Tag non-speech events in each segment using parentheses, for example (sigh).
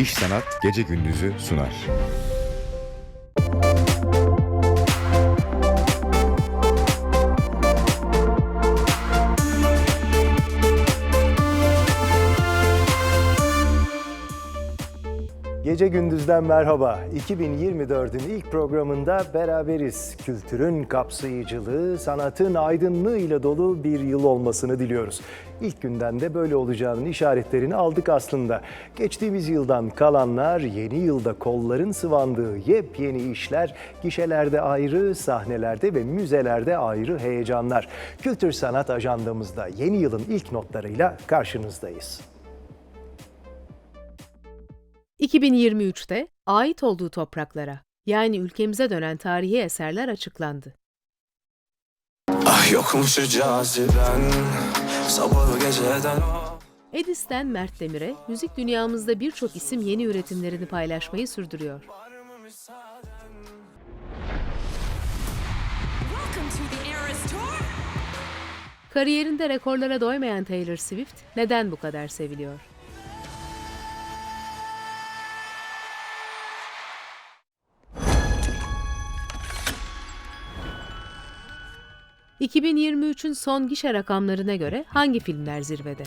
İş Sanat Gece Gündüz'ü sunar. Gece Gündüz'den merhaba. 2024'ün ilk programında beraberiz. Kültürün kapsayıcılığı, sanatın aydınlığıyla dolu bir yıl olmasını diliyoruz. İlk günden de böyle olacağının işaretlerini aldık aslında. Geçtiğimiz yıldan kalanlar, yeni yılda kolların sıvandığı yepyeni işler, gişelerde ayrı, sahnelerde ve müzelerde ayrı heyecanlar. Kültür sanat ajandamızda yeni yılın ilk notlarıyla karşınızdayız. 2023'te ait olduğu topraklara, yani ülkemize dönen tarihi eserler açıklandı. Ah yokmuş caziben Sabahı geceden Edis'ten Mert Demir'e, müzik dünyamızda birçok isim yeni üretimlerini paylaşmayı sürdürüyor. Kariyerinde rekorlara doymayan Taylor Swift neden bu kadar seviliyor? ...2023'ün son gişe rakamlarına göre hangi filmler zirvede?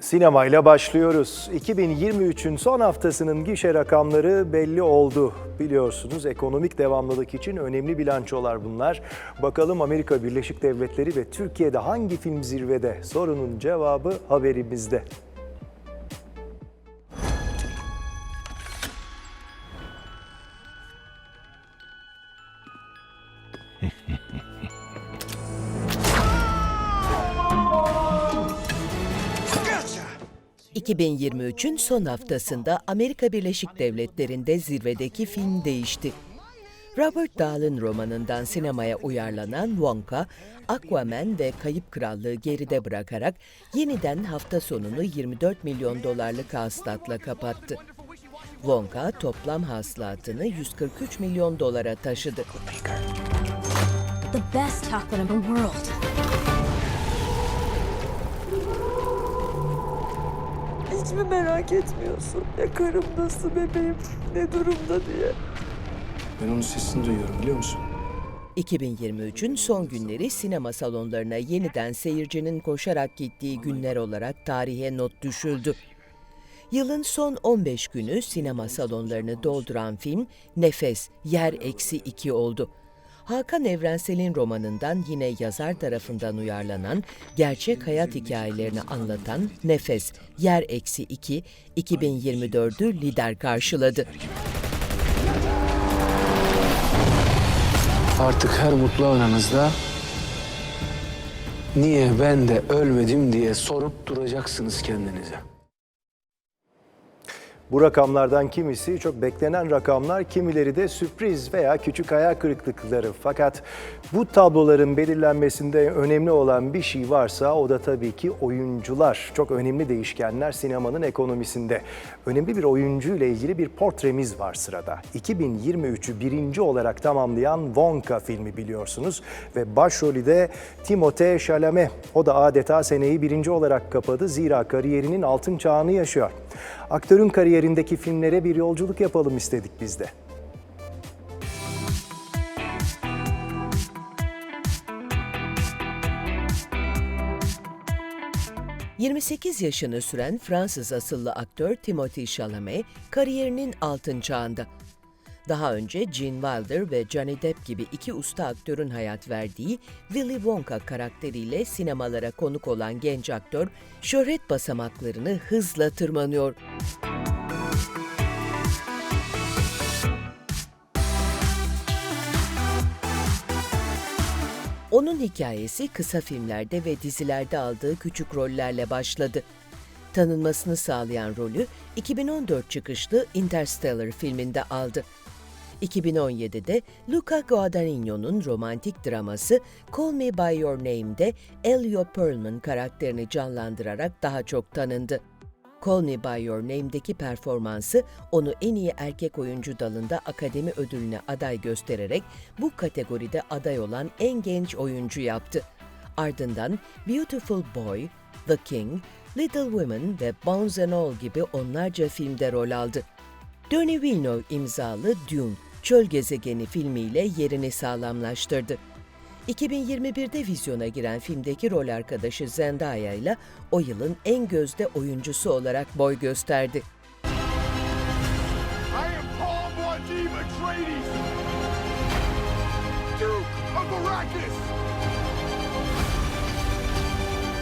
Sinemayla başlıyoruz. 2023'ün son haftasının gişe rakamları belli oldu. Biliyorsunuz ekonomik devamlılık için önemli bilançolar bunlar. Bakalım Amerika Birleşik Devletleri ve Türkiye'de hangi film zirvede? Sorunun cevabı haberimizde. 2023'ün son haftasında Amerika Birleşik Devletleri'nde zirvedeki film değişti. Robert Dahl'ın romanından sinemaya uyarlanan Wonka, Aquaman ve Kayıp Krallığı geride bırakarak yeniden hafta sonunu 24 milyon dolarlık hasılatla kapattı. Wonka toplam hasılatını 143 milyon dolara taşıdı. The best chocolate in the world. Hiç mi merak etmiyorsun? Ya karım nasıl bebeğim ne durumda diye. Ben onun sesini duyuyorum biliyor musun? 2023'ün son günleri sinema salonlarına yeniden seyircinin koşarak gittiği günler olarak tarihe not düşüldü. Yılın son 15 günü sinema salonlarını dolduran film Nefes, Yer Eksi 2 oldu. Hakan Evrensel'in romanından yine yazar tarafından uyarlanan gerçek hayat hikayelerini anlatan Nefes, Yer Eksi 2, 2024'ü lider karşıladı. Artık her mutlu anınızda niye ben de ölmedim diye sorup duracaksınız kendinize. Bu rakamlardan kimisi çok beklenen rakamlar, kimileri de sürpriz veya küçük hayal kırıklıkları. Fakat bu tabloların belirlenmesinde önemli olan bir şey varsa o da tabii ki oyuncular. Çok önemli değişkenler sinemanın ekonomisinde. Önemli bir oyuncu ile ilgili bir portremiz var sırada. 2023'ü birinci olarak tamamlayan Wonka filmi biliyorsunuz ve başrolü de Timothée Chalamet. O da adeta seneyi birinci olarak kapadı zira kariyerinin altın çağını yaşıyor. Aktörün kariyerindeki filmlere bir yolculuk yapalım istedik biz de. — 28 yaşını süren Fransız asıllı aktör Timothée Chalamet kariyerinin altın çağında. Daha önce Gene Wilder ve Johnny Depp gibi iki usta aktörün hayat verdiği Willy Wonka karakteriyle sinemalara konuk olan genç aktör, şöhret basamaklarını hızla tırmanıyor. Onun hikayesi kısa filmlerde ve dizilerde aldığı küçük rollerle başladı. Tanınmasını sağlayan rolü 2014 çıkışlı Interstellar filminde aldı. 2017'de Luca Guadagnino'nun romantik draması Call Me By Your Name'de Elio Perlman karakterini canlandırarak daha çok tanındı. Call Me By Your Name'deki performansı onu en iyi erkek oyuncu dalında Akademi Ödülüne aday göstererek bu kategoride aday olan en genç oyuncu yaptı. Ardından Beautiful Boy, The King, Little Women ve Bones and All gibi onlarca filmde rol aldı. Denis Villeneuve imzalı Dune, Çöl Gezegeni filmiyle yerini sağlamlaştırdı. 2021'de vizyona giren filmdeki rol arkadaşı Zendaya ile o yılın en gözde oyuncusu olarak boy gösterdi.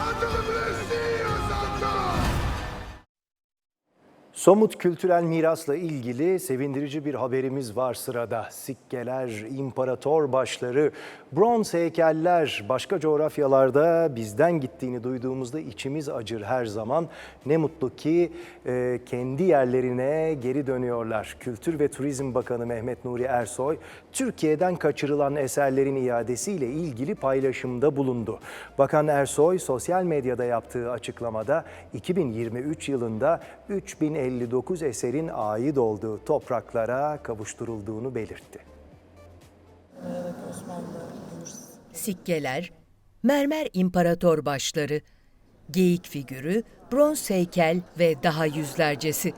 Under the seals of God. Somut kültürel mirasla ilgili sevindirici bir haberimiz var sırada. Sikkeler, imparator başları, bronz heykeller başka coğrafyalarda bizden gittiğini duyduğumuzda içimiz acır her zaman. Ne mutlu ki e, kendi yerlerine geri dönüyorlar. Kültür ve Turizm Bakanı Mehmet Nuri Ersoy, Türkiye'den kaçırılan eserlerin iadesiyle ilgili paylaşımda bulundu. Bakan Ersoy sosyal medyada yaptığı açıklamada 2023 yılında 3059 eserin ait olduğu topraklara kavuşturulduğunu belirtti. Sikkeler, mermer imparator başları, geyik figürü, bronz heykel ve daha yüzlercesi.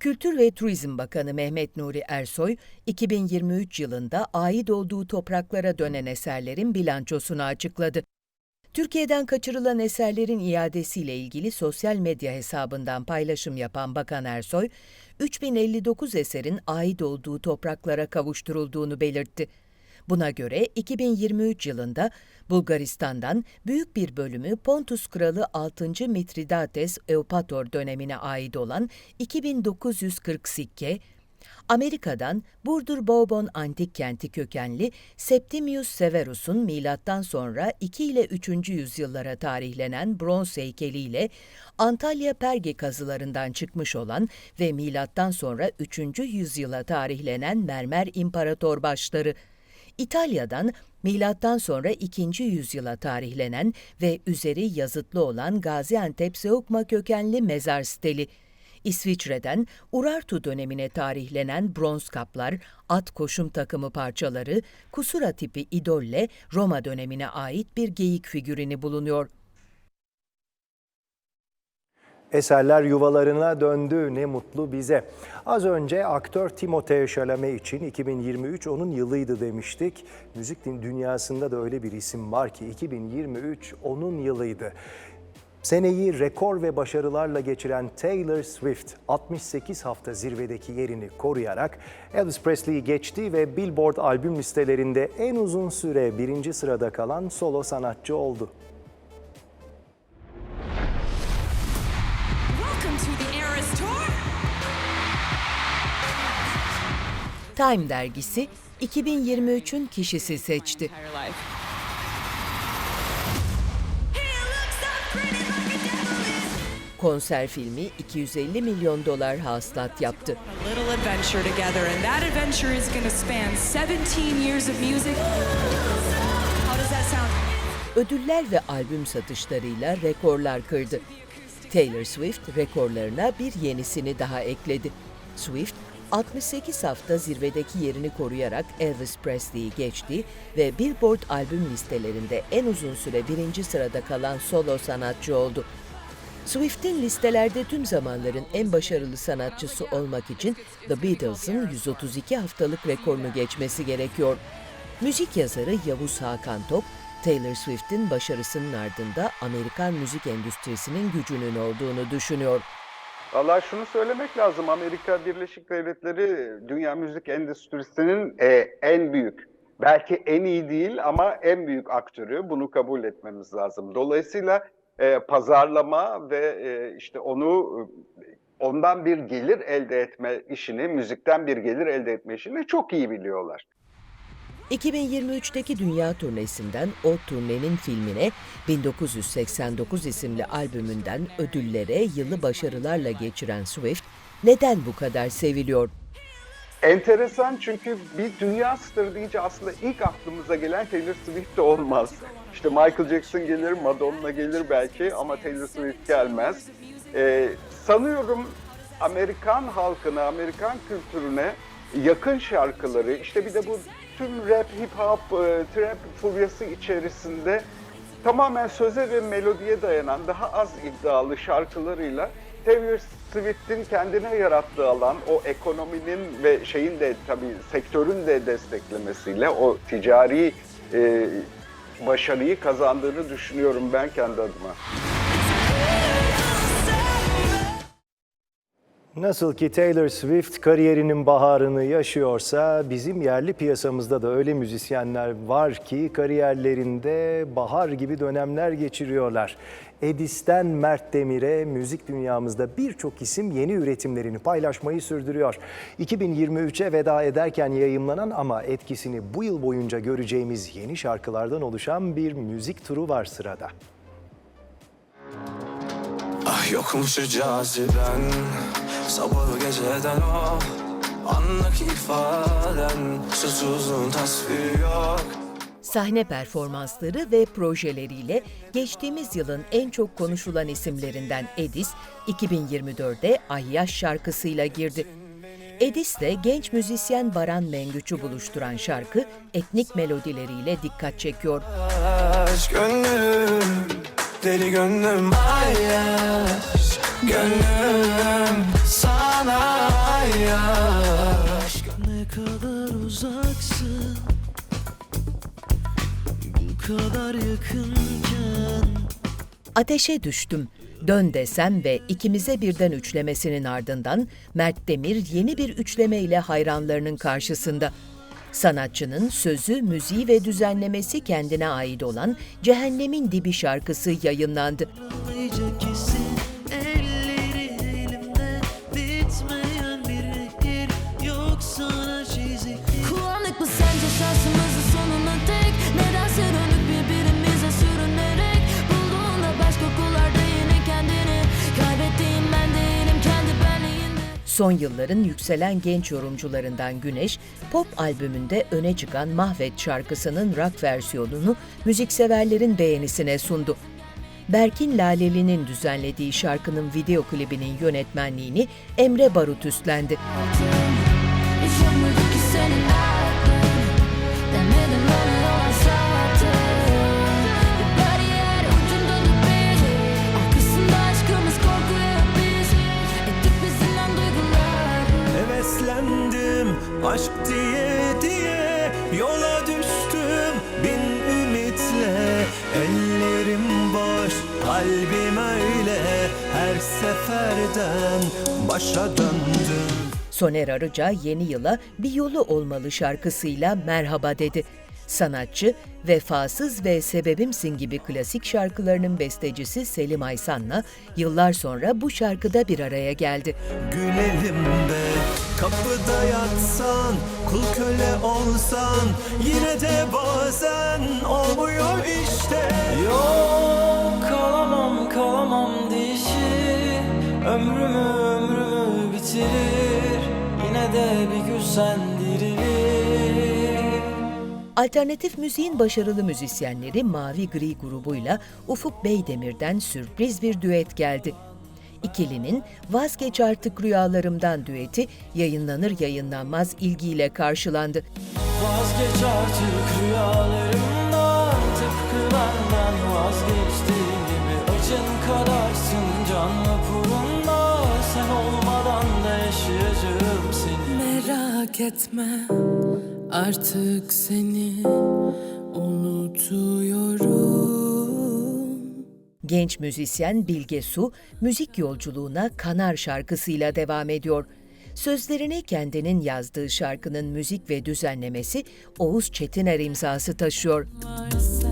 Kültür ve Turizm Bakanı Mehmet Nuri Ersoy, 2023 yılında ait olduğu topraklara dönen eserlerin bilançosunu açıkladı. Türkiye'den kaçırılan eserlerin iadesiyle ilgili sosyal medya hesabından paylaşım yapan Bakan Ersoy, 3059 eserin ait olduğu topraklara kavuşturulduğunu belirtti. Buna göre 2023 yılında Bulgaristan'dan büyük bir bölümü Pontus Kralı 6. Mitridates Eupator dönemine ait olan 2940 sikke, Amerika'dan Burdur Bourbon antik kenti kökenli Septimius Severus'un milattan sonra 2 ile 3. yüzyıllara tarihlenen bronz heykeliyle Antalya Perge kazılarından çıkmış olan ve milattan sonra 3. yüzyıla tarihlenen mermer imparator başları İtalya'dan milattan sonra 2. yüzyıla tarihlenen ve üzeri yazıtlı olan Gaziantep Zeugma kökenli mezar steli, İsviçre'den Urartu dönemine tarihlenen bronz kaplar, at koşum takımı parçaları, kusura tipi idolle Roma dönemine ait bir geyik figürünü bulunuyor. Eserler yuvalarına döndü ne mutlu bize. Az önce aktör Timothée Chalamet için 2023 onun yılıydı demiştik. Müzik dünyasında da öyle bir isim var ki 2023 onun yılıydı. Seneyi rekor ve başarılarla geçiren Taylor Swift 68 hafta zirvedeki yerini koruyarak Elvis Presley'i geçti ve Billboard albüm listelerinde en uzun süre birinci sırada kalan solo sanatçı oldu. Time dergisi 2023'ün kişisi seçti. Konser filmi 250 milyon dolar hasılat yaptı. A little adventure together, and that adventure is going to span 17 years of music. How does that sound? Ödüller ve albüm satışlarıyla rekorlar kırdı. Taylor Swift rekorlarına bir yenisini daha ekledi. Swift, 68 hafta zirvedeki yerini koruyarak Elvis Presley'i geçti ve Billboard albüm listelerinde en uzun süre birinci sırada kalan solo sanatçı oldu. Swift'in listelerde tüm zamanların en başarılı sanatçısı olmak için The Beatles'ın 132 haftalık rekorunu geçmesi gerekiyor. Müzik yazarı Yavuz Hakan Top, Taylor Swift'in başarısının ardında Amerikan müzik endüstrisinin gücünün olduğunu düşünüyor. Valla şunu söylemek lazım. Amerika Birleşik Devletleri dünya müzik endüstrisinin e, en büyük, belki en iyi değil ama en büyük aktörü. Bunu kabul etmemiz lazım. Dolayısıyla e, pazarlama ve e, işte onu ondan bir gelir elde etme işini, müzikten bir gelir elde etme işini çok iyi biliyorlar. 2023'teki dünya turnesinden o turnenin filmine 1989 isimli albümünden ödüllere yılı başarılarla geçiren Swift neden bu kadar seviliyor? Enteresan çünkü bir dünya starı deyince aslında ilk aklımıza gelen Taylor Swift de olmaz. İşte Michael Jackson gelir, Madonna gelir belki ama Taylor Swift gelmez. Ee, sanıyorum Amerikan halkına, Amerikan kültürüne yakın şarkıları, işte bir de bu tüm rap, hip hop, e, trap furyası içerisinde tamamen söze ve melodiye dayanan daha az iddialı şarkılarıyla Taylor Swift'in kendine yarattığı alan, o ekonominin ve şeyin de tabii sektörün de desteklemesiyle o ticari e, başarıyı kazandığını düşünüyorum ben kendi adıma. Nasıl ki Taylor Swift kariyerinin baharını yaşıyorsa bizim yerli piyasamızda da öyle müzisyenler var ki kariyerlerinde bahar gibi dönemler geçiriyorlar. Edis'ten Mert Demir'e müzik dünyamızda birçok isim yeni üretimlerini paylaşmayı sürdürüyor. 2023'e veda ederken yayımlanan ama etkisini bu yıl boyunca göreceğimiz yeni şarkılardan oluşan bir müzik turu var sırada. Ah yokmuş caziben Sabahı geceden o Anlık ifaden Susuzluğun tasviri yok Sahne performansları ve projeleriyle geçtiğimiz yılın en çok konuşulan isimlerinden Edis, 2024'de Ayyaş şarkısıyla girdi. Edis'le genç müzisyen Baran Mengüç'ü buluşturan şarkı etnik melodileriyle dikkat çekiyor. Aşk gönlüm Deli gönlüm Ayyaş Gönlüm Sana ayyaş Ne kadar uzaksın Bu kadar yakınken Ateşe düştüm. Dön desem ve ikimize birden üçlemesinin ardından Mert Demir yeni bir üçleme ile hayranlarının karşısında. Sanatçının sözü, müziği ve düzenlemesi kendine ait olan Cehennemin Dibi şarkısı yayınlandı. Ağlayacak Son yılların yükselen genç yorumcularından Güneş, pop albümünde öne çıkan Mahvet şarkısının rock versiyonunu müzikseverlerin beğenisine sundu. Berkin Laleli'nin düzenlediği şarkının video klibinin yönetmenliğini Emre Barut üstlendi. Hiç aşk diye diye Yola düştüm bin ümitle. Ellerim boş kalbim öyle. Her seferden başa döndüm. Soner Arıca yeni yıla bir yolu olmalı şarkısıyla merhaba dedi. Sanatçı, Vefasız ve Sebebimsin gibi klasik şarkılarının bestecisi Selim Aysan'la yıllar sonra bu şarkıda bir araya geldi. Gülelim be kapıda yatsan Kul köle olsan Yine de bazen olmuyor işte. Yok kalamam kalamam dişi. Ömrümü ömrümü bitirir. Yine de bir gün sen Alternatif müziğin başarılı müzisyenleri Mavi Gri grubuyla Ufuk Beydemir'den sürpriz bir düet geldi. İkilinin Vazgeç Artık Rüyalarımdan düeti yayınlanır yayınlanmaz ilgiyle karşılandı. Vazgeç artık rüyalarımdan Tıpkı benden vazgeçtiğin gibi Acın kadarsın can vapurunda Sen olmadan da yaşayacağım seni Merak etme artık seni unutuyorum. Genç müzisyen Bilge Su, müzik yolculuğuna Kanar şarkısıyla devam ediyor. Sözlerini kendinin yazdığı şarkının müzik ve düzenlemesi Oğuz Çetiner imzası taşıyor. Hepsini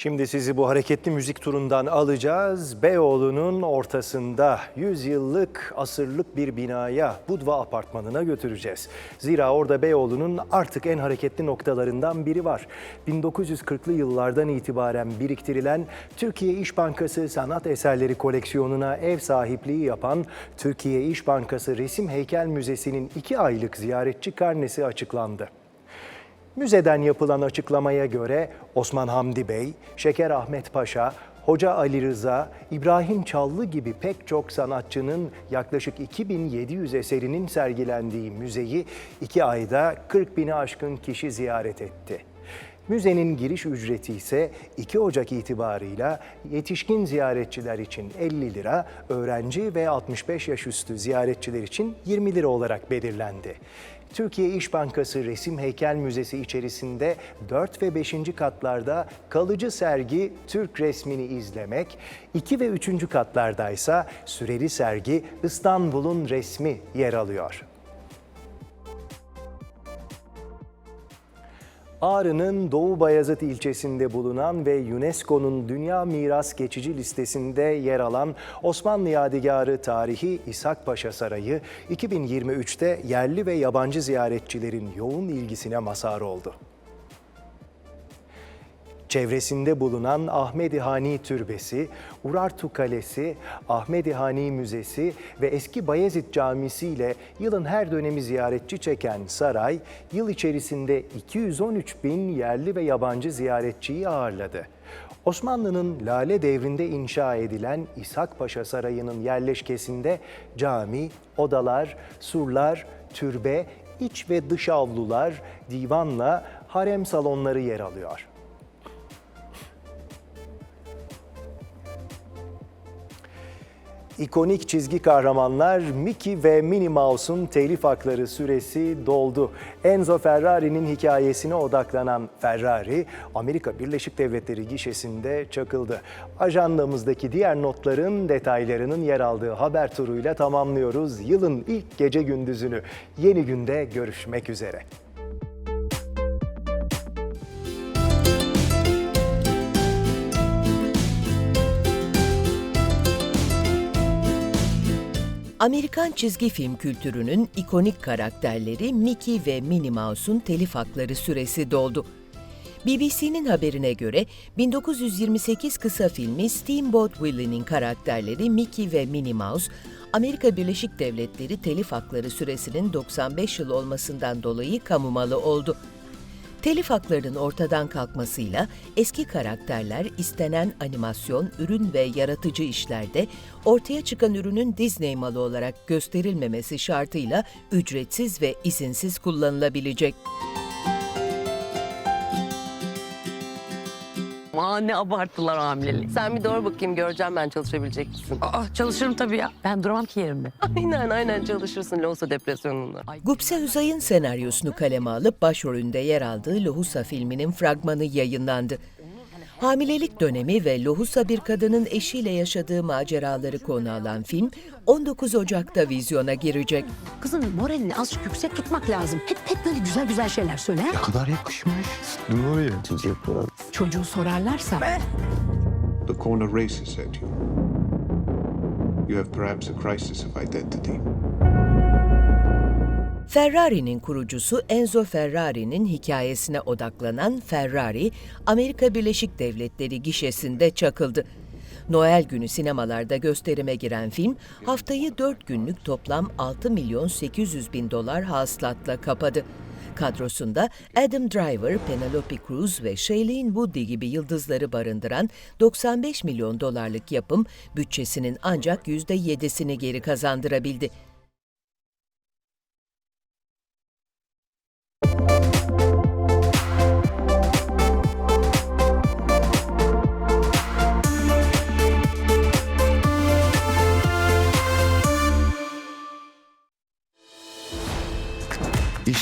Şimdi sizi bu hareketli müzik turundan alacağız. Beyoğlu'nun ortasında 100 yıllık, asırlık bir binaya, Budva Apartmanı'na götüreceğiz. Zira orada Beyoğlu'nun artık en hareketli noktalarından biri var. 1940'lı yıllardan itibaren biriktirilen Türkiye İş Bankası sanat eserleri koleksiyonuna ev sahipliği yapan Türkiye İş Bankası Resim Heykel Müzesi'nin 2 aylık ziyaretçi karnesi açıklandı. Müzeden yapılan açıklamaya göre Osman Hamdi Bey, Şeker Ahmet Paşa, Hoca Ali Rıza, İbrahim Çallı gibi pek çok sanatçının yaklaşık 2700 eserinin sergilendiği müzeyi iki ayda 40 bini aşkın kişi ziyaret etti. Müzenin giriş ücreti ise 2 Ocak itibarıyla yetişkin ziyaretçiler için 50 lira, öğrenci ve 65 yaş üstü ziyaretçiler için 20 lira olarak belirlendi. Türkiye İş Bankası Resim Heykel Müzesi içerisinde 4 ve 5. katlarda kalıcı sergi Türk resmini izlemek, 2 ve 3. katlardaysa süreli sergi İstanbul'un resmi yer alıyor. Ağrı'nın Doğu Bayazıt ilçesinde bulunan ve UNESCO'nun Dünya Miras Geçici listesinde yer alan Osmanlı Yadigarı Tarihi İshak Paşa Sarayı 2023'te yerli ve yabancı ziyaretçilerin yoğun ilgisine mazhar oldu. Çevresinde bulunan Ahmedi Hani Türbesi, Urartu Kalesi, Ahmedi Hani Müzesi ve eski Bayezid Camisi ile yılın her dönemi ziyaretçi çeken saray, yıl içerisinde 213 bin yerli ve yabancı ziyaretçiyi ağırladı. Osmanlı'nın Lale devrinde inşa edilen İshak Paşa Sarayı'nın yerleşkesinde cami, odalar, surlar, türbe, iç ve dış avlular, divanla harem salonları yer alıyor. İkonik çizgi kahramanlar Mickey ve Minnie Mouse'un telif hakları süresi doldu. Enzo Ferrari'nin hikayesine odaklanan Ferrari, Amerika Birleşik Devletleri gişesinde çakıldı. Ajandamızdaki diğer notların detaylarının yer aldığı haber turuyla tamamlıyoruz. Yılın ilk gece gündüzünü yeni günde görüşmek üzere. Amerikan çizgi film kültürünün ikonik karakterleri Mickey ve Minnie Mouse'un telif hakları süresi doldu. BBC'nin haberine göre 1928 kısa filmi Steamboat Willie'nin karakterleri Mickey ve Minnie Mouse, Amerika Birleşik Devletleri telif hakları süresinin 95 yıl olmasından dolayı kamu malı oldu. Telif haklarının ortadan kalkmasıyla eski karakterler istenen animasyon, ürün ve yaratıcı işlerde ortaya çıkan ürünün Disney malı olarak gösterilmemesi şartıyla ücretsiz ve izinsiz kullanılabilecek. Aa ne abarttılar hamileliği. Sen bir doğru bakayım göreceğim ben çalışabilecek misin? Aa çalışırım tabii ya. Ben duramam ki yerimde. (laughs) Aynen aynen çalışırsın Lohusa depresyonunda. Ay, Gupse Uzay'ın senaryosunu kaleme alıp başrolünde yer aldığı Lohusa filminin fragmanı yayınlandı. Hamilelik dönemi ve lohusa bir kadının eşiyle yaşadığı maceraları konu alan film 19 Ocak'ta vizyona girecek. Kızın moralini azıcık yüksek tutmak lazım. Hep hep böyle güzel güzel şeyler söyle. ha? kadar yakışmış. Nuri. Çocuğu sorarlarsa The corner racer said to you. You have perhaps a crisis of identity. Ferrari'nin kurucusu Enzo Ferrari'nin hikayesine odaklanan Ferrari, Amerika Birleşik Devletleri gişesinde çakıldı. Noel günü sinemalarda gösterime giren film, haftayı 4 günlük toplam 6 milyon 800 bin dolar hasılatla kapadı. Kadrosunda Adam Driver, Penelope Cruz ve Shailene Woodley gibi yıldızları barındıran 95 milyon dolarlık yapım, bütçesinin ancak %7'sini geri kazandırabildi.